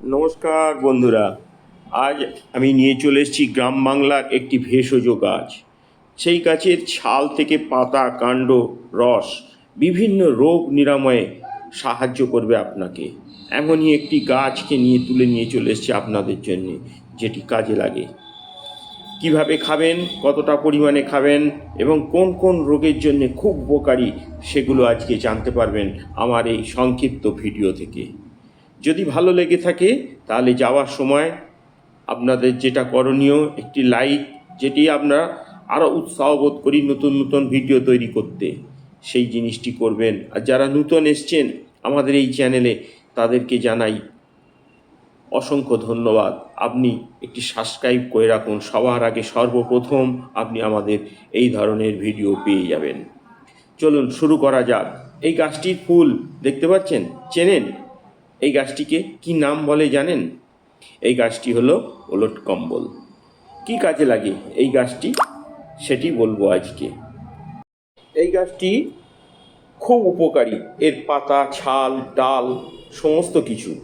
নমস্কার বন্ধুরা, আজ আমি নিয়ে চলে এসেছি গ্রাম বাংলার একটি ভেষজ গাছ। সেই গাছের ছাল থেকে পাতা, কাণ্ড, রস, বিভিন্ন রোগ নিরাময়ে সাহায্য করবে আপনাকে। এমনই একটি গাছকে নিয়ে তুলে নিয়ে চলে এসেছি আপনাদের জন্য, যেটি কাজে লাগে। কীভাবে খাবেন, কতটা পরিমাণে খাবেন, এবং কোন কোন রোগের জন্য খুব উপকারী, সেগুলো আজকে জানতে পারবেন আমার এই সংক্ষিপ্ত ভিডিও থেকে। যদি ভালো লেগে থাকে, তাহলে যাওয়ার সময় আপনাদের যেটা করণীয়, একটি লাইক যেটি আমরা আরও উৎসাহ বোধ করি নতুন নতুন ভিডিও তৈরি করতে। সেই জিনিসটি করবেন। আর যারা নূতন এসছেন আমাদের এই চ্যানেলে তাদেরকে জানাই অসংখ্য ধন্যবাদ। আপনি একটি সাবস্ক্রাইব করে রাখুন। সবার আগে সর্বপ্রথম আপনি আমাদের এই ধরনের ভিডিও পেয়ে যাবেন। চলুন, শুরু করা যাক। এই গাছটির ফুল, দেখতে পাচ্ছেন? চেনেন? এই গাছটিকে কি নাম বলে জানেন? এই গাছটি হলো ওলট কম্বল। কি কাজে লাগে এই গাছটি? সেটি বলব আজকে। এই গাছটি খুব উপকারী। এর পাতা, ছাল, ডাল, সমস্ত কিছু।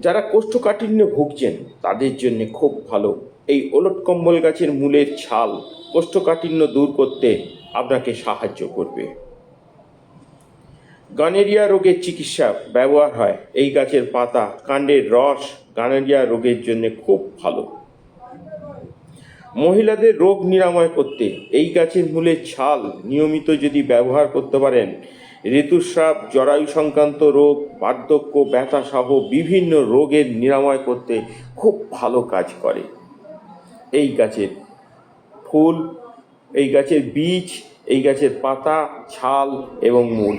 যারা কোষ্ঠকাঠিন্য ভুগছেন, তাদের জন্য খুব ভালো। এই ওলট কম্বল গাছের মূলের ছাল কোষ্ঠকাঠিন্য দূর করতে আপনাকে সাহায্য করবে। গানেরিয়া রোগের চিকিৎসা ব্যবহার হয়। এই গাছের পাতা কাণ্ডের রস গানেরিয়া রোগের জন্য খুব ভালো। মহিলাদের রোগ নিরাময় করতে এই গাছের মূলের ছাল নিয়মিত যদি ব্যবহার করতে পারেন, ঋতুস্রাব, জরায়ু সংক্রান্ত রোগ, বার্ধক্য ব্যথা সহ বিভিন্ন রোগের নিরাময় করতে খুব ভালো কাজ করে। এই গাছের ফুল, এই গাছের বীজ, এই গাছের পাতা, ছাল এবং মূল।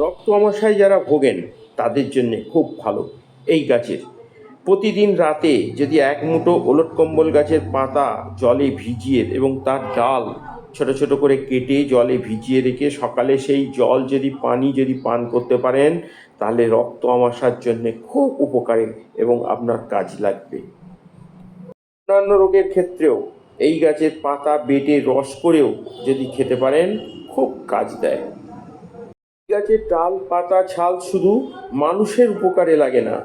রক্ত আমাশায় যারা ভোগেন, তাদের জন্যে খুব ভালো। এই গাছের প্রতিদিন রাতে যদি এক মুঠো ওলট কম্বল গাছের পাতা জলে ভিজিয়ে এবং তার ডাল ছোট ছোট করে কেটে জলে ভিজিয়ে রেখে সকালে সেই জল যদি পানি যদি পান করতে পারেন, তাহলে রক্ত আমাশার জন্যে খুব উপকারী এবং আপনার কাজ লাগবে। অন্যান্য রোগের ক্ষেত্রেও এই গাছের পাতা বেটে রস করেও যদি খেতে পারেন, খুব কাজ দেয়। গাছের ডাল, পাতা, ছাল শুধু মানুষের উপকারে লাগে না।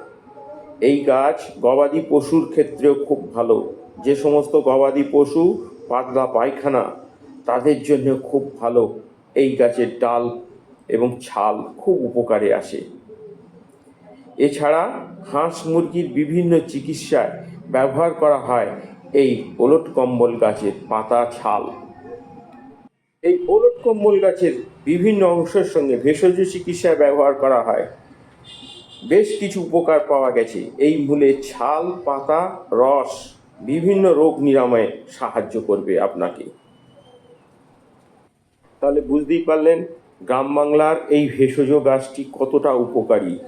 এই গাছ গবাদি পশুর ক্ষেত্রেও খুব ভালো। যে সমস্ত গবাদি পশু, পাতলা পায়খানা, তাদের জন্য খুব ভালো। এই গাছের ডাল এবং ছাল খুব উপকারে আসে। এছাড়া হাঁস মুরগির বিভিন্ন চিকিৎসায় ব্যবহার করা হয় এই ওলট কম্বল গাছের পাতা, ছাল। এই ওলট কম্বল গাছের বিভিন্ন অংশের সঙ্গে ভেষজ চিকিৎসায় ব্যবহার করা হয়। বেশ কিছু উপকার পাওয়া গেছে। এই মূলে ছাল, পাতা, রস, বিভিন্ন রোগ নিরাময়ে সাহায্য করবে আপনাকে। তাহলে বুঝতেই পারলেন, গ্রাম বাংলার এই ভেষজ গাছটি কতটা উপকারী।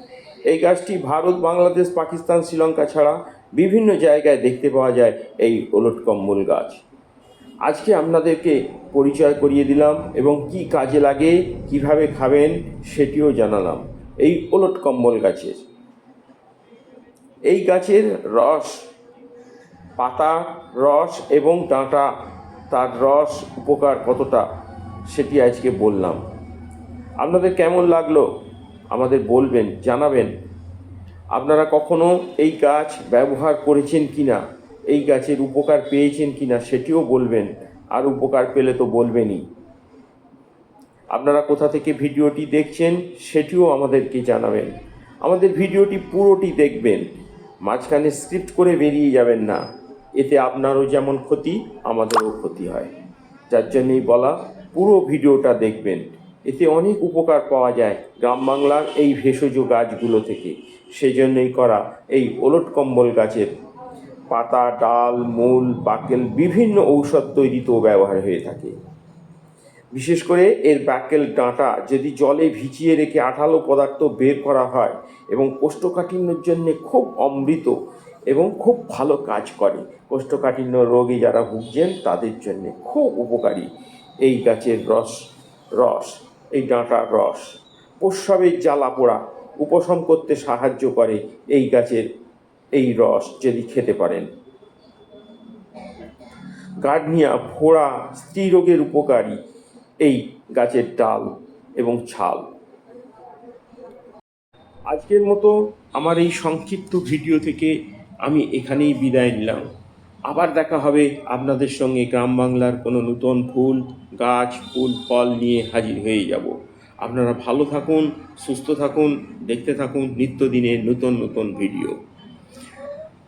এই গাছটি ভারত, বাংলাদেশ, পাকিস্তান, শ্রীলঙ্কা ছাড়া বিভিন্ন জায়গায় দেখতে পাওয়া যায় এই ওলট কম্বল গাছ। আজকে আপনাদেরকে পরিচয় করিয়ে দিলাম এবং কি কাজে লাগে, কীভাবে খাবেন সেটিও জানালাম। এই ওলট কম্বল গাছের। এই গাছের রস, পাতা রস এবং ডাঁটা, তার রস উপকার কতটা সেটি আজকে বললাম। আপনাদের কেমন লাগল আমাদের বলবেন, জানাবেন। আপনারা কখনো এই গাছ ব্যবহার করেছেন কি না এই গাছের উপকার পেয়েছেন কি না সেটিও বলবেন, আর উপকার পেলে তো বলবেনই। আপনারা কোথা থেকে ভিডিওটি দেখছেন সেটিও আমাদেরকে জানাবেন। আমাদের ভিডিওটি পুরোটি দেখবেন, মাঝখানে স্ক্রিপ্ট করে বেরিয়ে যাবেন না। এতে আপনারও যেমন ক্ষতি, আমাদেরও ক্ষতি হয়। যার জন্যই বলা, পুরো ভিডিওটা দেখবেন। এতে অনেক উপকার পাওয়া যায় গ্রাম বাংলার এই ভেষজ গাছগুলো থেকে। সেজন্যই করা এই ওলট কম্বল গাছের পাতা, ডাল, মূল, বাকেল বিভিন্ন ঔষধ তৈরিতেও ব্যবহার হয়ে থাকে। বিশেষ করে এর ব্যাকেল ডাঁটা যদি জলে ভিজিয়ে রেখে আঠালো পদার্থ বের করা হয় এবং কোষ্ঠকাঠিন্যের জন্য খুব অমৃত এবং খুব ভালো কাজ করে। কোষ্ঠকাঠিন্য রোগী যারা ভুগছেন, তাদের জন্য খুব উপকারী এই গাছের রস রস, এই ডাঁটার রস। প্রস্রাবের জ্বালা পোড়া উপশম করতে সাহায্য করে এই গাছের এই রস যদি খেতে পারেন। গার্ডনিয়া ফোড়া স্ত্রী রোগের উপকারী এই গাছের ডাল এবং ছাল। আজকের মতো আমার এই সংক্ষিপ্ত ভিডিও থেকে আমি এখানেই বিদায় নিলাম। আবার দেখা হবে আপনাদের সঙ্গে গ্রাম বাংলার কোনো নতুন ফুল, গাছ, ফুল, ফল নিয়ে হাজির হয়ে যাব। আপনারা ভালো থাকুন, সুস্থ থাকুন, দেখতে থাকুন নিত্যদিনের নতুন নতুন ভিডিও।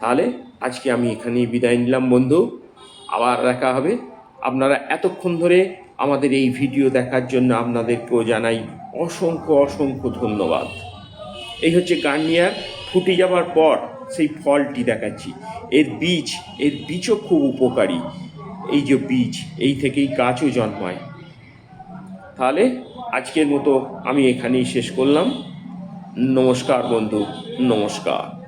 তাহলে আজকে আমি এখানেই বিদায় নিলাম, বন্ধু। আবার দেখা হবে। আপনারা এতক্ষণ ধরে আমাদের এই ভিডিও দেখার জন্য আপনাদেরকেও জানাই অসংখ্য অসংখ্য ধন্যবাদ। এই হচ্ছে গার্নিয়ার। ফুটে যাওয়ার পর সেই ফলটি দেখাচ্ছি। এর বীজ, এর বীজও খুব উপকারী। এই যে বীজ, এই থেকেই গাছও জন্মায়। তাহলে আজকের মতো আমি এখানেই শেষ করলাম। নমস্কার, বন্ধু। নমস্কার।